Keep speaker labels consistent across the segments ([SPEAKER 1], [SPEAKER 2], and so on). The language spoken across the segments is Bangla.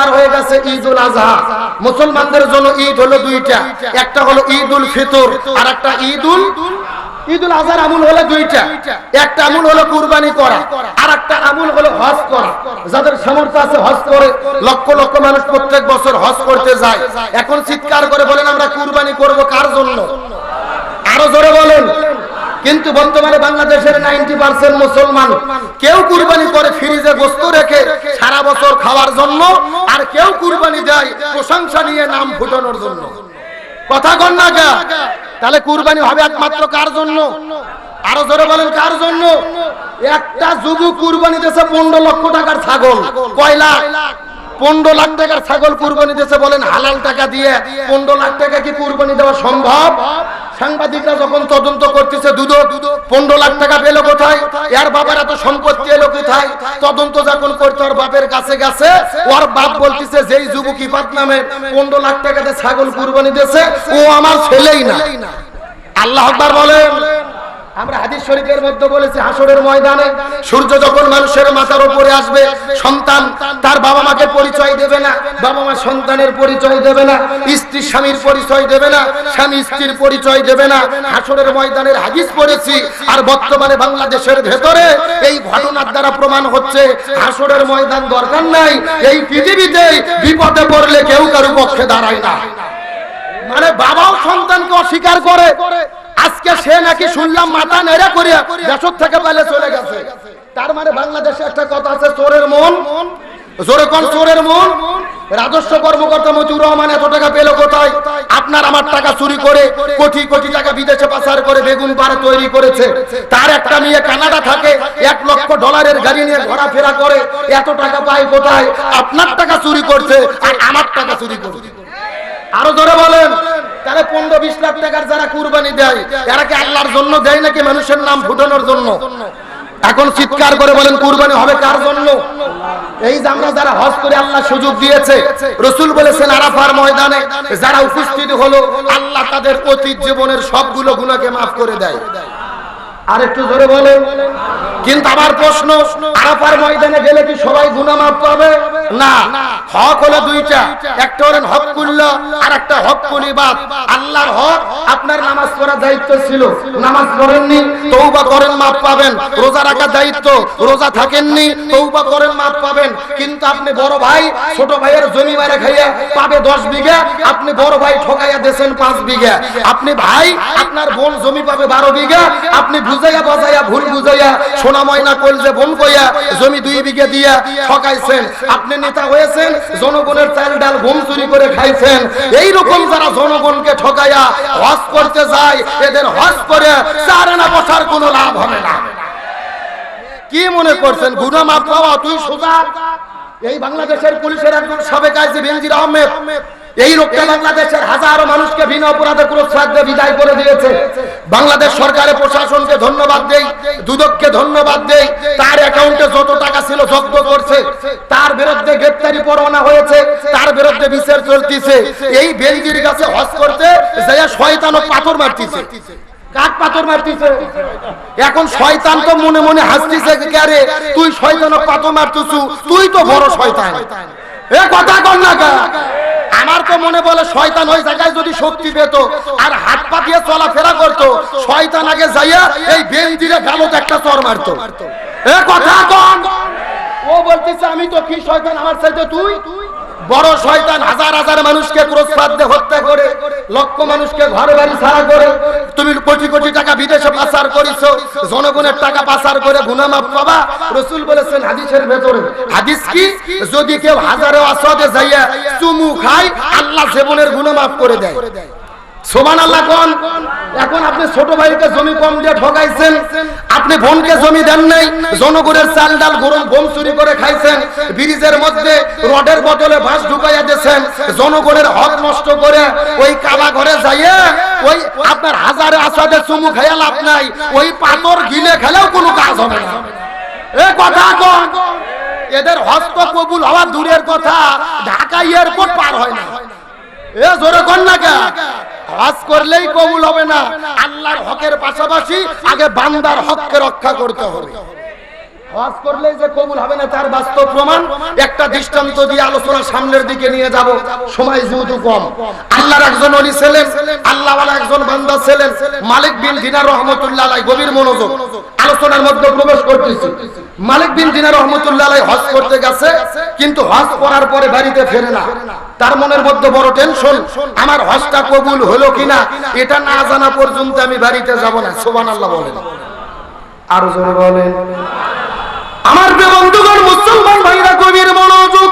[SPEAKER 1] পার হয়ে গেছে ঈদ উল আজহা। মুসলমানদের জন্য ঈদ হলো দুইটা। একটা হলো ঈদ উল ফিতর আর একটা ঈদ উল ঈদ আজহার আমল হলো দুইটা। একটা আমল হলো কুরবানি করা আর একটা আমল হলো হজ করা। যাদের সামর্থ্য আছে হজ করে। লক্ষ লক্ষ মানুষ প্রত্যেক বছর হজ করতে যায়। এখন চিৎকার করে বলেন, আমরা কুরবানি করব কার জন্য? আরও জোরে বলেন। কিন্তু বর্তমানে বাংলাদেশের নাইনটি পার্সেন্ট মুসলমান কেউ কুরবানি করে ফ্রিজে গোস্ত রেখে সারা বছর খাওয়ার জন্য, আর কেউ কুরবানি দেয় প্রশংসা নিয়ে নাম ফুটানোর জন্য। কথা কন না তাহলে কুরবানি হবে একমাত্র কার জন্য? আরও জোরে বলেন, কার জন্য? একটা যুবক কুরবানি দিয়েছে পনেরো লক্ষ টাকার ছাগল। কয় লাখ? পনেরো লাখ টাকার ছাগল কুরবানি দিয়েছে বলেন, হালাল টাকা দিয়ে। পনেরো লাখ টাকা কি কুরবানি দেওয়া সম্ভব? সাংবাদিকরা যখন তদন্ত করতেছে, দুদক, পনেরো লাখ টাকা পেল কোথায়? এর বাবার এত সম্পত্তি এলো কোথায়? তদন্ত যখন করতে ওর বাপের কাছে গেছে, ওর বাপ বলতেছে, যেই যুবক ইফাত নামে পনেরো লাখ টাকাতে ছাগল কুরবানি দিয়েছে, ও আমার ছেলেই না। আল্লাহ বলেন। আমরা হাদিস শরীফের মধ্যে বলেছি, হাসরের ময়দানে সূর্য যখন মানুষের মাথার উপরে আসবে, সন্তান তার বাবা মাকে পরিচয় দেবে না, বাবা মা সন্তানের পরিচয় দেবে না, স্ত্রী স্বামীর পরিচয় দেবে না, স্বামী স্ত্রীর পরিচয় দেবে না। হাসরের ময়দানের হাদিস পড়েছি, আর বর্তমানে বাংলাদেশের ভেতরে এই ঘটনার দ্বারা প্রমাণ হচ্ছে, হাসরের ময়দান দরকার নাই, এই পৃথিবীতে বিপদে পড়লে কেউ কারও পক্ষে দাঁড়ায় না। মানে বাবাও সন্তানকে অস্বীকার করে আজকে সে নাকি শুনলাম মাথা নেড়ে করে দেশর থেকে পেলে চলে গেছে। তার মানে বাংলাদেশে একটা কথা আছে, চোরের মন। জোরে কোন চোরের মন? রাজস্ব কর্মকর্তা মতিউর রহমান এত টাকা পেল কোথায়? আপনার আমার টাকা চুরি করে কোটি কোটি টাকা বিদেশে পাচার করে বেগুন পাড়ে তৈরি করেছে। তার একটা মেয়ে কানাডা থাকে, এক লক্ষ ডলারের গাড়ি নিয়ে ঘোরাফেরা করে, এত টাকা পায় কোথায়? আপনার টাকা চুরি করছে আর আমার টাকা চুরি করছে। আরও ধরে বলেন। তাহলে পনেরো, বিশ লাখ টাকার যারা কুরবানি দেয়, এরা কি আল্লাহর জন্য দেয় নাকি মানুষের নাম ফুটানোর জন্য? এখন চিৎকার করে বলেন, কুরবানি হবে কার জন্য? এই যে আমরা যারা হজ করে আল্লাহ সুযোগ দিয়েছে, রসুল বলেছেন আরাফার ময়দানে যারা উপস্থিত হলো, আল্লাহ তাদের অতীত জীবনের সবগুলো গুণাকে মাফ করে দেয়। আর একটু জোরে বলে কিন্তু আমার প্রশ্ন, আরাফার ময়দানে গেলে কি সবাই গুনা মাপ পাবে? না। হক হলো দুইটা। একটা হলেন হক কুল্লা আর একটা হক কুলিবাদ আল্লাহর হক আপনার নামাজ পড়ার দায়িত্ব ছিল। নামাজ পড়েননি তৌবা করেন মাফ পাবেন। রোজা রাখার দায়িত্ব, রোজা থাকেননি তৌবা করেন মাফ পাবেন। কিন্তু আপনি বড় ভাই, ছোট ভাইয়ের জমি মারে খাইয়া পাবে দশ বিঘা, আপনি বড় ভাই ঠকাইয়া দেন পাঁচ বিঘা। আপনি ভাই, আপনার বোন জমি পাবে বারো বিঘা, আপনি বুঝাইয়া বাজাইয়া, ভুল বুঝাইয়া, সোনা ময়না কলজে বোন কইয়া জমি দুই বিঘা দিয়া ঠকাইছেন। আপনি নেতা হয়েছেন, জনগণের চাল ডাল ঘুম চুরি করে খাইছেন। এই রকম যারা জনগণকে ঠকাইয়া হজ করতে যায়, এদের হজ করে চার আনা বসার কোনো লাভ হবে না। কি মনে করছেন? গুনা মাপ পাওয়া তুই সোজা। এই বাংলাদেশের পুলিশের একজন সাবেক আইসি বেনজির আহমেদ, এই রোগটা বাংলাদেশের হাজারো মানুষকে বিনা অপরাধে পুরস্কার দিয়ে বিদায় করে দিয়েছে। বাংলাদেশ সরকারের প্রশাসনকে ধন্যবাদ দেই, দুদককে ধন্যবাদ দেই। তার অ্যাকাউন্টে যত টাকা ছিল জব্দ করছে, তার বিরুদ্ধে গ্রেপ্তারি পরোয়ানা হয়েছে, তার বিরুদ্ধে বিচার চলতেছে। এই বেলজির কাছে হজ করতে যাইয়া শয়তান ও পাথর মারতেছে। তুই তুই আমার তো মনে বলে শয়তান ওই জায়গায় যদি শক্তি পেত আর হাত পা দিয়ে চলাফেরা করতো, শয়তান আগে যাইয়া এই বেঞ্জিরে গালত একটা চর মারতো। এ কথা কন। ও বলতেছে, আমি তো কি শয়তান? আমার চাইতে তুই? বড় শয়তান হাজার হাজার মানুষকে ক্রোশপাত দিয়ে হত্যা করে, লক্ষ মানুষকে ঘর বাড়ি ছাড়া করে, তুমি কোটি কোটি টাকা বিদেশে পাচার করিছো, জনগণের টাকা পাচার করে গুনামাপ পাবা। রসুল বলেছেন হাদিসের ভেতরে, হাদিস কি? যদি কেউ হাজারে অসদে যাইয়া চুমু খায়, আল্লাহ জীবনের গুনামাপ করে দেয়। কোন? এখন আপনি ছোট জমি কম দিয়ে ঠকাইছেন, আপনি বোনকে জমি দেন নাই, জনগণের চাল ডাল গম চুরি করে খাইছেন, ব্রিজের মধ্যে রডের বাঁশ জনগণের হক নষ্ট করে ওই কাবা ঘরে যাইয়ে ওই আপনার হাজারে আসাদে চুমু খাইয়া লাভ নাই, ওই পাথর গিলে খেলেও কোনো কাজ হবে না। এ কথা কোন, এদের হস্ত কবুল হওয়া দূরের কথা, ঢাকা এয়ারপোর্ট পার হয় না। এ জোরে কর না হজ করলেই কবুল হবে না। আল্লাহর হকের পাশাপাশি আগে বান্দার হককে রক্ষা করতে হবে। হজ করলে যে কবুল হবে না, তার বাস্তব প্রমাণ একটা দৃষ্টান্ত দিয়ে আলোচনা সামনের দিকে নিয়ে যাব। সময় যেহেতু কম। আল্লাহর একজন অলি ছিলেন, আল্লাহওয়ালা একজন বান্দা ছিলেন। মালিক বিন দিনার রহমতুল্লাহ গভীর মনোযোগ। আলোচনার মধ্যে প্রবেশ করতেছি। মালিক বিন দিনার রহমতুল্লাহ হজ করতে গেছে, কিন্তু হজ করার পরে বাড়িতে ফেরে না। তার মনের মধ্যে বড় টেনশন, আমার হজটা কবুল হলো কিনা, এটা না জানা পর্যন্ত আমি বাড়িতে যাব না। সুবহানাল্লাহ বলেন। আরও জোরে বলেন। আমার বন্ধুগণ মুসলমান ভাইরা কবির মনোযোগ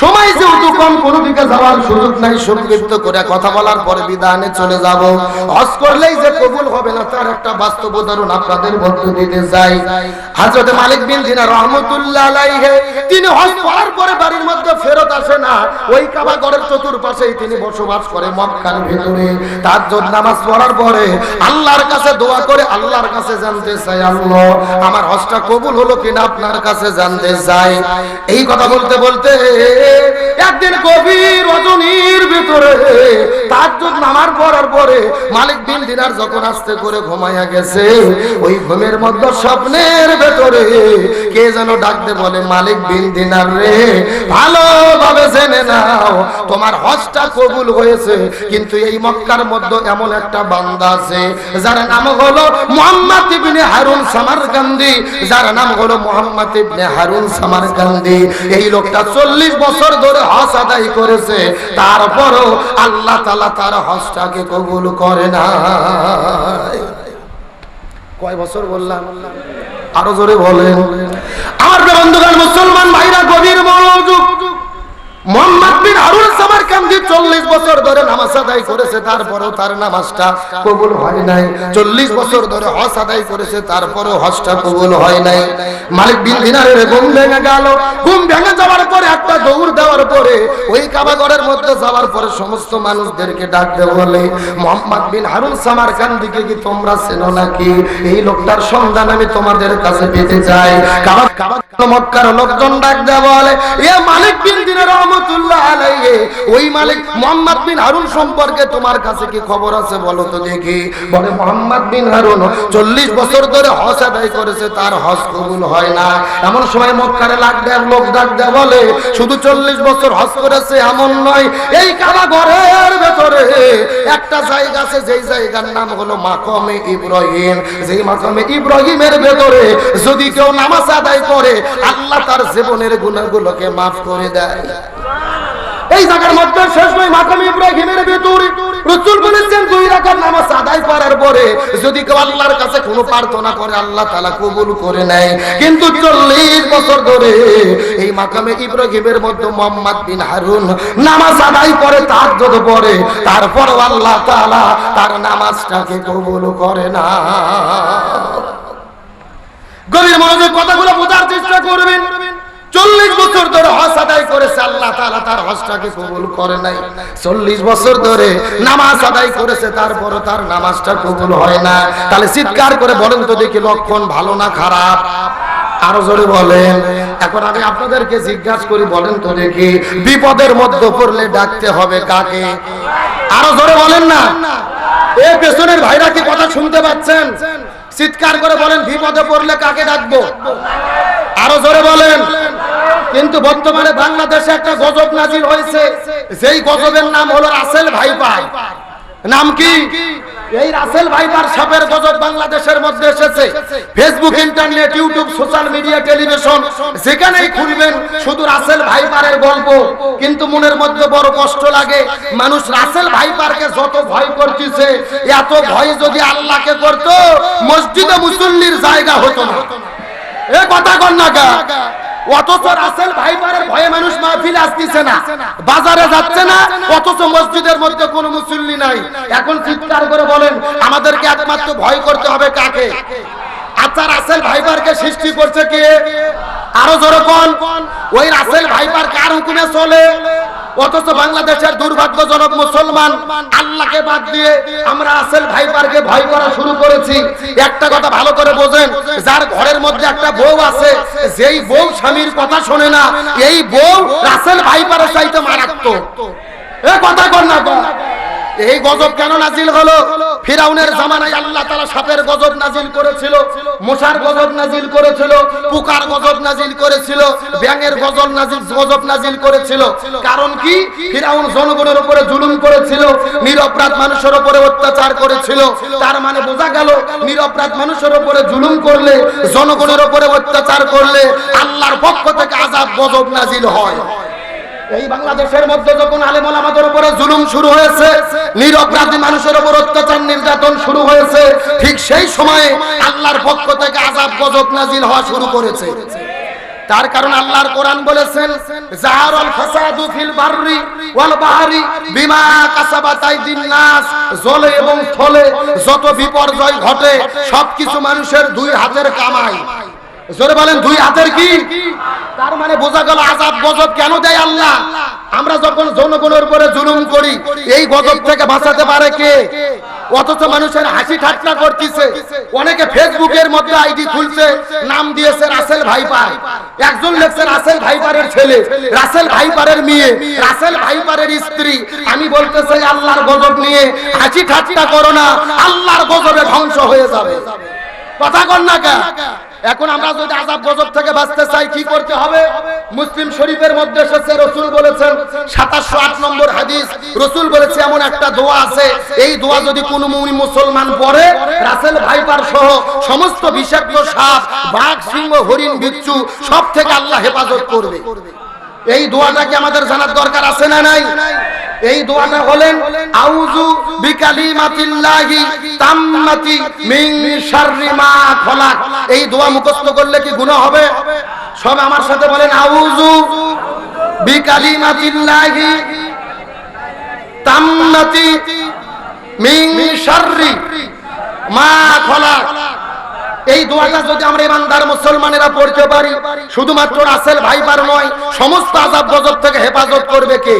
[SPEAKER 1] সময় যেহেতু কম, কোনো দিকে যাওয়ার সুযোগ নাই, সংক্ষিপ্ত করে কথা বলার পরে বিধানে চলে যাব। হজ করলেই যে কবুল হবে না, তার একটা বাস্তব উদাহরণ আপনাদের মধ্যে দিতে যাই হযরত মালিক বিন দিনার রহমাতুল্লাহ আলাইহি, তিনি হজ করার পরে বাড়ির মধ্যে ফেরত আসে না। ওই কাবা ঘরের চতুর্পাশেই তিনি বসবাস করে মক্কার ভিতরে। তাজ্জুদ নামাজ পড়ার পরে আল্লাহর কাছে দোয়া করে আল্লাহর কাছে জানতে চাই, আল্লাহ, আমার হজটা কবুল হলো কিনা আপনার কাছে জানতে চাই। এই কথা বলতে বলতে একদিন গভীর রজনীর ভিতরে তাজ্জুদ নামার পড়ার পরে মালিক বিন দিনার যখন আস্তে করে ঘুমাইয়া গেছে, ওই ঘুমের মধ্যে স্বপ্নের ভেতরে কে যেন ডাকতে বলে, মালিক বিন দিনার রে, ভালোভাবে জেনে নাও, তোমার হজটা কবুল হয়েছে, কিন্তু এই মক্কার মধ্যে এমন একটা বান্দা আছে, যার নাম হলো মোহাম্মদ ইবনে হারুন সামারকান্দি, যার নাম হলো মোহাম্মদ ইবনে হারুন সামারকান্দি। এই লোকটা চল্লিশ বছর ধরে হজ আদায় করেছে। তারপরও আল্লাহ তালা তার হজটাকে কবুল করে না কয় বছর বললাম? আরও জোরে বলেন। আমার বন্ধুগণ, মুসলমান ভাইরা, গভীর মনোযোগ মোহাম্মদ বিন হারুন সামারকান্দি 40 বছর ধরে নামাজ আদায় করেছে, তারপরেও তার নামাজটা কবুল নাই। 40 বছর ধরে হজ আদায় করেছে, তারপরেও হজটা কবুল নাই। মালিক বিন দিনারের ঘুম ভেঙে গেল। ঘুম ভেঙে যাওয়ার পরে একটা দৌড় দেওয়ার পরে ওই কাবাগরের মধ্যে যাওয়ার পরে সমস্ত মানুষদেরকে ডাকতে বলে, মোহাম্মদ বিন হারুন সামারকান্দিকে কি তোমরা চেনো নাকি? এই লোকটার সন্ধান আমি তোমাদের কাছে পেতে চাই। মক্কার লোকজন ডাক দেওয়া বলে, এ মালিক বিন দিনের রহমতুল্লাহ আলাইহি। ওই মালিক মোহাম্মদ বিন হারুন সম্পর্কে তোমার কাছে কি খবর আছে বলো তো দেখি। বলে, মোহাম্মদ বিন হারুন 40 বছর ধরে হজ আদায় করেছে, তার হজ কবুল না। এমন সময় মক্কারে লাগ দেয় লোক ডাক দেয় বলে, শুধু 40 বছর হজ করেছে এমন নয়, এই কাবা ঘরের ভেতরে একটা জায়গা আছে, যেই জায়গার নাম হলো মাকামে ইব্রাহিম। যেই মাকামে ইব্রাহিমের ভেতরে যদি কেউ নামাজ আদায় করে, আল্লাহ তার জীবনের গুণাগুলোকে মাফ করে দেয়। এই জায়গার মধ্যে শেষ নয় মাকাম ইব্রাহিমের ভেতরে। রসুল বলেছেন, দুই রাকাত নামাজ আদায় করার পরে যদি কেউ আল্লাহর কাছে কোনো প্রার্থনা করে, আল্লাহ তাআলা কবুল করে নেয়। কিন্তু 40 বছর ধরে এই মাকামে ইব্রাহিমের মধ্যে মোহাম্মদ বিন হারুন নামাজ আদায় করে, তার যদি পড়ে তারপর আল্লাহ তাআলা তার নামাজটাকে কবুল করে না। গভীর মনোযোগ কথাগুলো বোঝার চেষ্টা করবেন। লক্ষণ ভালো না খারাপ? আরও জোরে বলেন। এখন আমি আপনাদেরকে জিজ্ঞাসা করি, বলেন তো দেখি, বিপদের মধ্যে পড়লে ডাকতে হবে কাকে? আরও জোরে বলেন না। এ পেছনের ভাইরা কি কথা শুনতে পাচ্ছেন? চিৎকার করে বলেন, বিপদে পড়লে কাকে ডাকবো? আরও জোরে বলেন। কিন্তু বর্তমানে বাংলাদেশে একটা গজব নাজির হয়েছে। যেই গজবের নাম হলো রাসেল ভাইপার। নাম কি? এই রাসেল ভাইপার সাপের গজব বাংলাদেশের মধ্যে এসেছে। Facebook internet YouTube social media television যেখানেই খুলবেন, শুধু রাসেল ভাইপারের গল্প। কিন্তু মনের মধ্যে বড় কষ্ট লাগে। মানুষ রাসেল ভাইপারকে যত ভয় করতেছে, এত ভয় যদি আল্লাহকে করতো, মসজিদে মুসল্লির জায়গা হতো না। এ কথা গা। অথচ রাসেল ভাইপারের ভয়ে মানুষ মাহফিল আসতেছে না। বাজারে যাচ্ছে না, অথচ মসজিদের মধ্যে কোনো মুসল্লি নাই। এখন চিৎকার করে বলেন, আমাদেরকে একমাত্র ভয় করতে হবে কাকে? আচ্ছা রাসেল ভাইপারকে সৃষ্টি করছে কে? আরও জোরে কোন ওই রাসেল ভাইপার কার হুকুমে চলে? অথচ বাংলাদেশের দুর্ভাগ্যজনক মুসলমান আল্লাহকে বাদ দিয়ে আমরা রাসেল ভাইপারকে ভয় করা শুরু করেছি একটা কথা ভালো করে বোঝেন, যার ঘরের মধ্যে একটা বউ আছে, যেই বউ স্বামীর কথা শোনে না, এই বউ রাসেল ভাইপারের চাইতে মারাত্মক এ কথা কর না। এই গজব কেন নাজিল হলো? ফিরাউনের জামানায় আল্লাহ তাআলা সাপের গজব নাজিল করেছিল, মশার গজব নাজিল করেছিল, পোকার গজব নাজিল করেছিল, ব্যাঙের গজব নাজিল গজব নাজিল করেছিল। কারণ কি? ফিরাউন জনগণের উপরে জুলুম করেছিল নিরপরাধ মানুষের উপরে অত্যাচার করেছিল। তার মানে বোঝা গেল নিরপরাধ মানুষের উপরে জুলুম করলে, জনগণের উপরে অত্যাচার করলে আল্লাহর পক্ষ থেকে আযাব গজব নাজিল হয়। এই বাংলাদেশের মধ্যে যখন আলেমল আমাদের উপরে জুলুম শুরু হয়েছে নিরপরাধী মানুষের উপর অত্যাচার নির্যাতন শুরু হয়েছে, ঠিক সেই সময়ে আল্লাহর পক্ষ থেকে আযাব গজব নাজিল হওয়া শুরু করেছে। তার কারণ আল্লাহর কোরআন বলেছেন, জাহারুল ফাসাদু ফিল বাররি ওয়াল বাহরি বিমা কাসাবাত আইদিন নাস। জলে এবং স্থলে যত বিপর্যয় ঘটে, সবকিছু মানুষের দুই হাতের কামাই। জোরে বলেন, দুই হাতের কি? তার মানে বোঝা গেল আজাব গজব কেন দেয় আল্লাহ? আমরা যখন জনগণের উপরে জুলুম করি, এই গজব থেকে বাঁচাতে পারে কে? অথচ মানুষের হাসি ঠাট্টা করতেছে। অনেকে ফেসবুকের মধ্যে আইডি খুলছে, নাম দিয়েছে রাসেল ভাইপার। একজন লেখছে রাসেল ভাইপারের ছেলে, রাসেল ভাইপারের মেয়ে, রাসেল ভাইপারের স্ত্রী। আমি বলতে চাই, আল্লাহর গজব নিয়ে হাসি ঠাট্টা করো না, আল্লাহর গজবে ধ্বংস হয়ে যাবে। কথা কর না কে এখন আমরা যদি আজাব গজব থেকে বাঁচতে চাই, কি করতে হবে? মুসলিম শরীফের মধ্যে এসেছে, রসুল বলেছেন, সাতাশশো আট নম্বর হাদিস, রসুল বলেছে, এমন একটা দোয়া আছে, এই দোয়া যদি কোন মুসলমান পড়ে, রাসেল ভাইপার সহ সমস্ত বিষাক্ত সাপ, বাঘ, সিংহ, হরিণ, বিচ্ছু সব থেকে আল্লাহ হেফাজত করবে। এই দোয়াটা কি আমাদের জানার দরকার আছে না নাই? এই দোয়াটা হলেন, আউযু বিকালিমাতিল্লাহি তাম্মাতি মিন শাররি মা খলাক। এই দোয়া মুখস্থ করলে কি গুনাহ হবে? সব আমার সাথে বলেন, আউযু বিকালিমাতিল্লাহি তাম্মাতি মিন শাররি মা খলাক। এই দোয়াটা যদি আমরা ইমানদার মুসলমানেরা পড়তে পারি, শুধুমাত্র রাসেল ভাইবার নয়, সমস্ত আজাব গজব থেকে হেফাজত করবে কে?